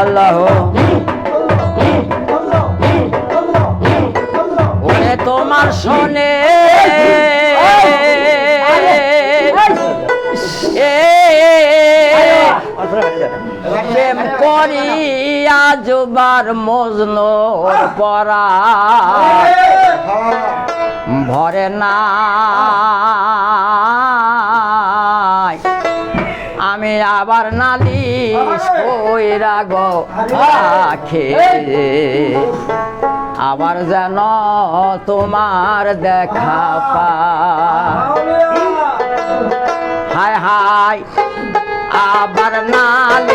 আল্লাহ ওরে তোমার শোনে। প্রেম করিয়া জুবার মজনু পরা। ভরে না। আবার নালিশ কইরা গো আখে আবার যেন তোমার দেখা পা হায় হায় আবার নালিশ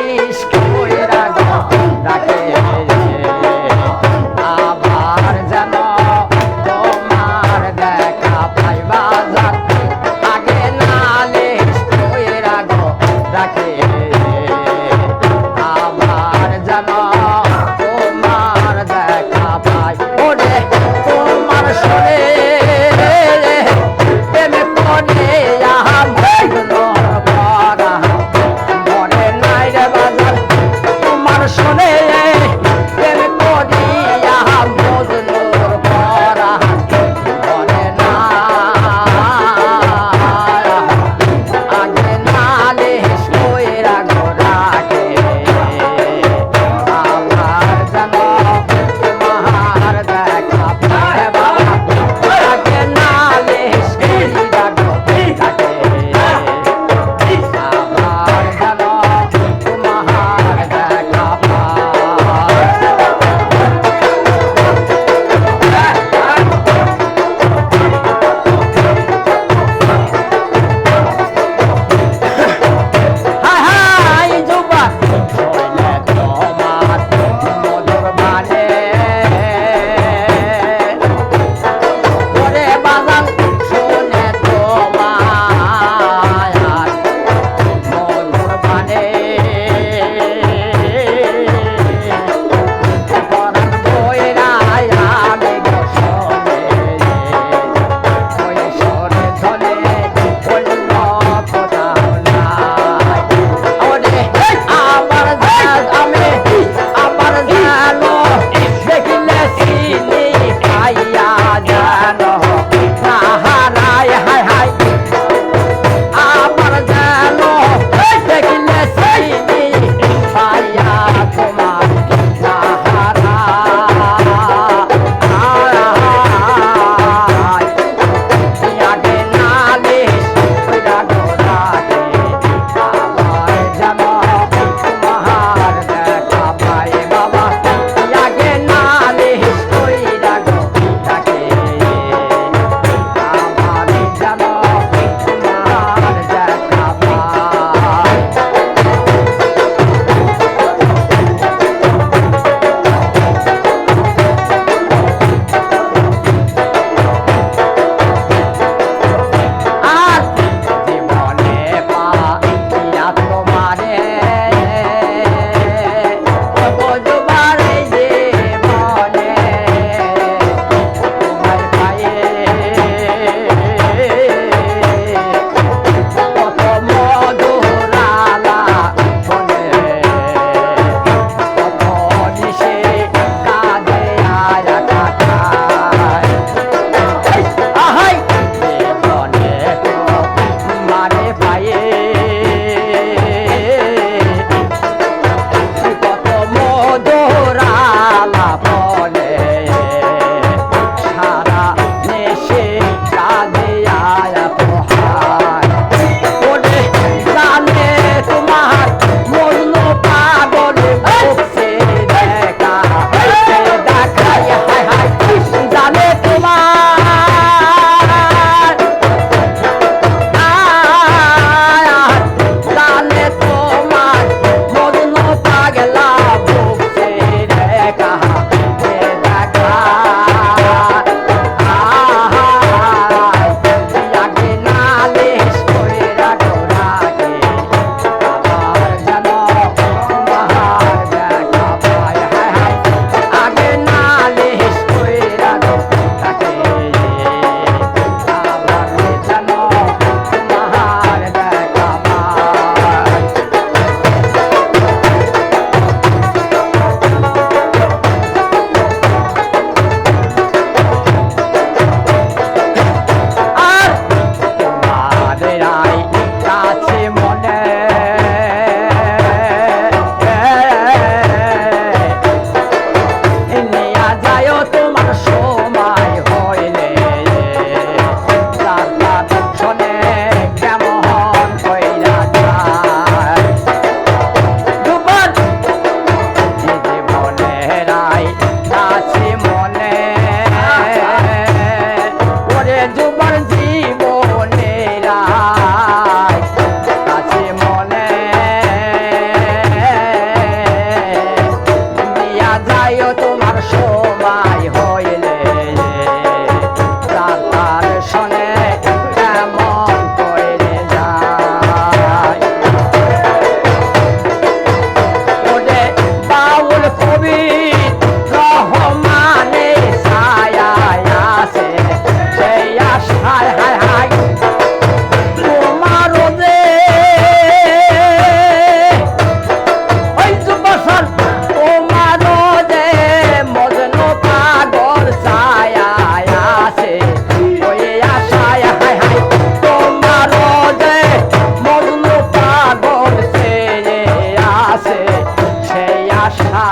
wanna do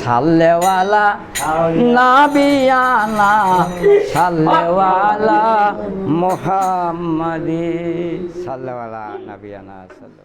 সাল্লেওয়ালা নাবিয়ানা সাল্লেওয়ালা মোহাম্মদি সাল্লেওয়ালা নাবিয়ানা সাল্লেওয়ালা